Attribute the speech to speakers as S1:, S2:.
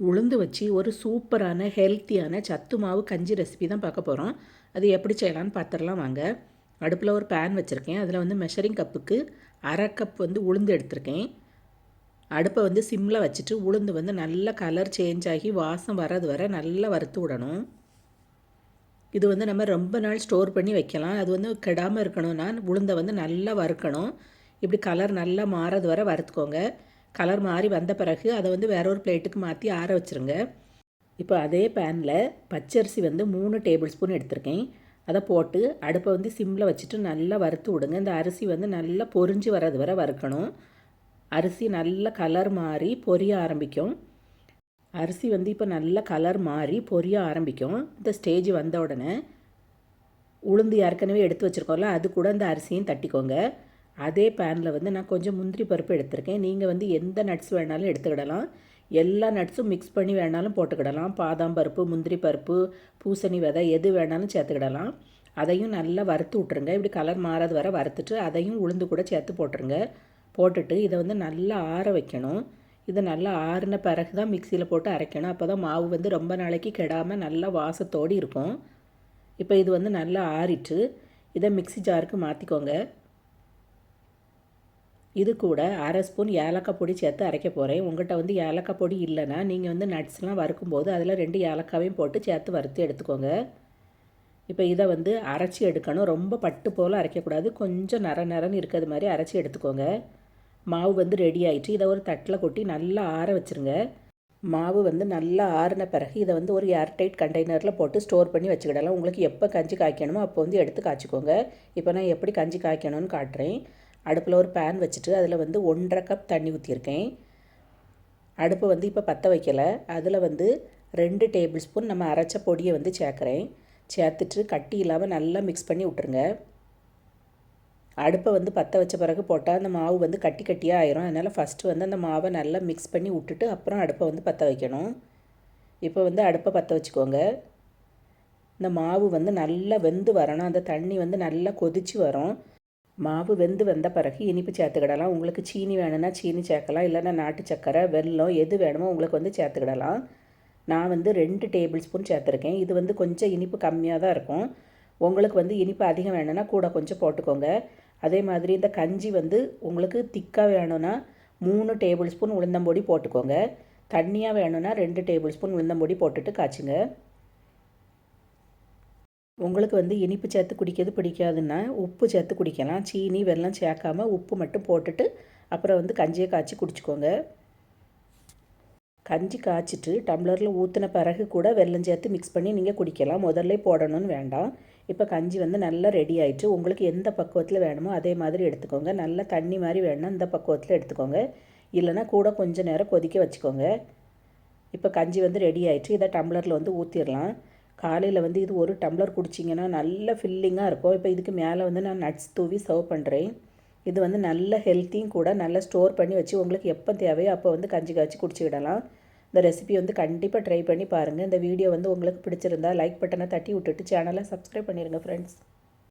S1: உளுந்து வச்சு ஒரு சூப்பரான ஹெல்த்தியான சத்து மாவு கஞ்சி ரெசிபி தான் பார்க்க போகிறோம் அது எப்படி செய்யலான்னு பார்த்துடலாம் வாங்க. அடுப்பில் ஒரு பேன் வச்சுருக்கேன். அதில் வந்து மெஷரிங் கப்புக்கு அரை கப் வந்து உளுந்து எடுத்திருக்கேன். அடுப்பை வந்து சிம்மில் வச்சுட்டு உளுந்து வந்து நல்ல கலர் சேஞ்ச் ஆகி வாசம் வர்றது வர நல்லா வறுத்து விடணும். இது வந்து நம்ம ரொம்ப நாள் ஸ்டோர் பண்ணி வைக்கலாம். அது வந்து கெடாமல் இருக்கணும்னா உளுந்தை வந்து நல்லா வறுக்கணும். இப்படி கலர் நல்லா மாறது வர வறுத்துக்கோங்க. கலர் மாறி வந்த பிறகு அதை வந்து வேற ஒரு பிளேட்டுக்கு மாற்றி ஆற வச்சுருங்க. இப்போ அதே பேனில் பச்சரிசி வந்து மூணு டேபிள் ஸ்பூன் எடுத்திருக்கேன். அதை போட்டு அடுப்பை வந்து சிம்மில் வச்சுட்டு நல்லா வறுத்து விடுங்க. இந்த அரிசி வந்து நல்லா பொறிஞ்சு வர்றது வரை வறுக்கணும். அரிசி நல்ல கலர் மாறி பொரிய ஆரம்பிக்கும். அரிசி வந்து இப்போ நல்ல கலர் மாறி பொரிய ஆரம்பிக்கும். இந்த ஸ்டேஜ் வந்த உடனே உளுந்து ஏற்கனவே எடுத்து வச்சுருக்கோம்ல அது கூட இந்த அரிசியும் தட்டிக்கோங்க. அதே பேனில் வந்து நான் கொஞ்சம் முந்திரி பருப்பு எடுத்திருக்கேன். நீங்கள் வந்து எந்த நட்ஸ் வேணாலும் எடுத்துக்கிடலாம். எல்லா நட்ஸும் மிக்ஸ் பண்ணி வேணாலும் போட்டுக்கிடலாம். பாதாம் பருப்பு முந்திரி பருப்பு பூசணி விதை எது வேணாலும் சேர்த்துக்கிடலாம். அதையும் நல்லா வறுத்து விட்ருங்க இப்படி கலர் மாறாது வர வறுத்துட்டு அதையும் உளுந்து கூட சேர்த்து போட்டுருங்க. போட்டுட்டு இதை வந்து நல்லா ஆற வைக்கணும். இதை நல்லா ஆறின பிறகு தான் மிக்சியில் போட்டு அரைக்கணும். அப்போ தான் மாவு வந்து ரொம்ப நாளைக்கு கெடாமல் நல்லா வாசத்தோடு இருக்கும். இப்போ இது வந்து நல்லா ஆறிட்டு இதை மிக்சி ஜாருக்கு மாற்றிக்கோங்க இது கூட அரை ஸ்பூன் ஏலக்காய் பொடி சேர்த்து அரைக்க போகிறேன் உங்கள்கிட்ட வந்து ஏலக்காய் பொடி இல்லைன்னா நீங்கள் வந்து நட்ஸ்லாம் வறுக்கும்போது அதில் ரெண்டு ஏலக்காவையும் போட்டு சேர்த்து வறுத்து எடுத்துக்கோங்க. இப்போ இதை வந்து அரைச்சி எடுக்கணும். ரொம்ப பட்டு போல் அரைக்கக்கூடாது. கொஞ்சம் நர நரன்னு இருக்கிறது மாதிரி அரைச்சி எடுத்துக்கோங்க. மாவு வந்து ரெடி ஆகிட்டு இதை ஒரு தட்டில் கொட்டி நல்லா ஆற வச்சுருங்க. மாவு வந்து நல்லா ஆறின பிறகு இதை வந்து ஒரு ஏர்டைட் கண்டெய்னரில் போட்டு ஸ்டோர் பண்ணி வச்சுக்கிடலாம். உங்களுக்கு எப்போ கஞ்சி காய்க்கணுமோ அப்போ வந்து எடுத்து காய்ச்சிக்கோங்க. இப்போ நான் எப்படி கஞ்சி காய்க்கணும்னு காட்டுறேன். அடுப்பில் ஒரு பேன் வச்சுட்டு அதில் வந்து ஒன்றரை கப் தண்ணி ஊற்றிருக்கேன் அடுப்பை வந்து இப்போ பற்ற வைக்கலை. அதில் வந்து ரெண்டு டேபிள் ஸ்பூன் நம்ம அரைச்ச பொடியை வந்து சேர்க்குறேன். சேர்த்துட்டு கட்டி இல்லாமல் நல்லா மிக்ஸ் பண்ணி விட்ருங்க அடுப்பை வந்து பற்ற வச்ச பிறகு போட்டால் அந்த மாவு வந்து கட்டி கட்டியாக ஆயிரும். அதனால் ஃபஸ்ட்டு வந்து அந்த மாவை நல்லா மிக்ஸ் பண்ணி விட்டுட்டு அப்புறம் அடுப்பை வந்து பற்ற வைக்கணும். இப்போ வந்து அடுப்பை பற்ற வச்சுக்கோங்க. இந்த மாவு வந்து நல்லா வெந்து வரணும். அந்த தண்ணி வந்து நல்லா கொதித்து வரும். மாவு வெந்து வந்த பிறகு இனிப்பு சேர்த்துக்கிடலாம். உங்களுக்கு சீனி வேணும்னா சீனி சேர்க்கலாம். இல்லைன்னா நாட்டு சக்கரை வெல்லம் எது வேணுமோ உங்களுக்கு வந்து சேர்த்துக்கிடலாம். நான் வந்து ரெண்டு டேபிள் ஸ்பூன் சேர்த்துருக்கேன். இது வந்து கொஞ்சம் இனிப்பு கம்மியாக தான் இருக்கும். உங்களுக்கு வந்து இனிப்பு அதிகம் வேணும்னா கூட கொஞ்சம் போட்டுக்கோங்க. அதே மாதிரி இந்த கஞ்சி வந்து உங்களுக்கு திக்காக வேணும்னா மூணு டேபிள் ஸ்பூன் உளுந்தம்பொடி போட்டுக்கோங்க. தண்ணியாக வேணும்னா ரெண்டு டேபிள் ஸ்பூன் உளுந்தம்பொடி போட்டுட்டு காய்ச்சுங்க. உங்களுக்கு வந்து இனிப்பு சேர்த்து குடிக்கிறது பிடிக்காதுன்னா உப்பு சேர்த்து குடிக்கலாம். சீனி வெள்ளம் சேர்க்காம உப்பு மட்டும் போட்டுட்டு அப்புறம் வந்து கஞ்சியை காய்ச்சி குடிச்சிக்கோங்க. கஞ்சி காய்ச்சிட்டு டம்ளரில் ஊற்றின பிறகு கூட வெள்ளம் சேர்த்து மிக்ஸ் பண்ணி நீங்கள் குடிக்கலாம். முதல்ல போடணும்னு வேண்டாம். இப்போ கஞ்சி வந்து நல்லா ரெடி ஆயிட்டு உங்களுக்கு எந்த பக்குவத்தில் வேணுமோ அதே மாதிரி எடுத்துக்கோங்க. நல்லா தண்ணி மாதிரி வேணும்னா இந்த பக்குவத்தில் எடுத்துக்கோங்க. இல்லைனா கூட கொஞ்சம் நேரம் கொதிக்க வச்சுக்கோங்க. இப்போ கஞ்சி வந்து ரெடி ஆயிட்டு இதை டம்ளரில் வந்து ஊற்றிடலாம் காலையில் வந்து இது ஒரு டம்ளர் குடிச்சிங்கன்னா நல்ல ஃபில்லிங்காக இருக்கும். இப்போ இதுக்கு மேலே வந்து நான் நட்ஸ் தூவி சர்வ் பண்ணுறேன் இது வந்து நல்ல ஹெல்த்தியும் கூட நல்லா ஸ்டோர் பண்ணி வச்சு உங்களுக்கு எப்போ தேவையோ அப்போ வந்து கஞ்சி காய்ச்சி குடிச்சிக்கிடலாம் இந்த ரெசிபி வந்து கண்டிப்பாக ட்ரை பண்ணி பாருங்கள் இந்த வீடியோ வந்து உங்களுக்கு பிடிச்சிருந்தா லைக் பட்டனை தட்டி விட்டுட்டு சேனலை சப்ஸ்கிரைப் பண்ணிடுங்க ஃப்ரெண்ட்ஸ்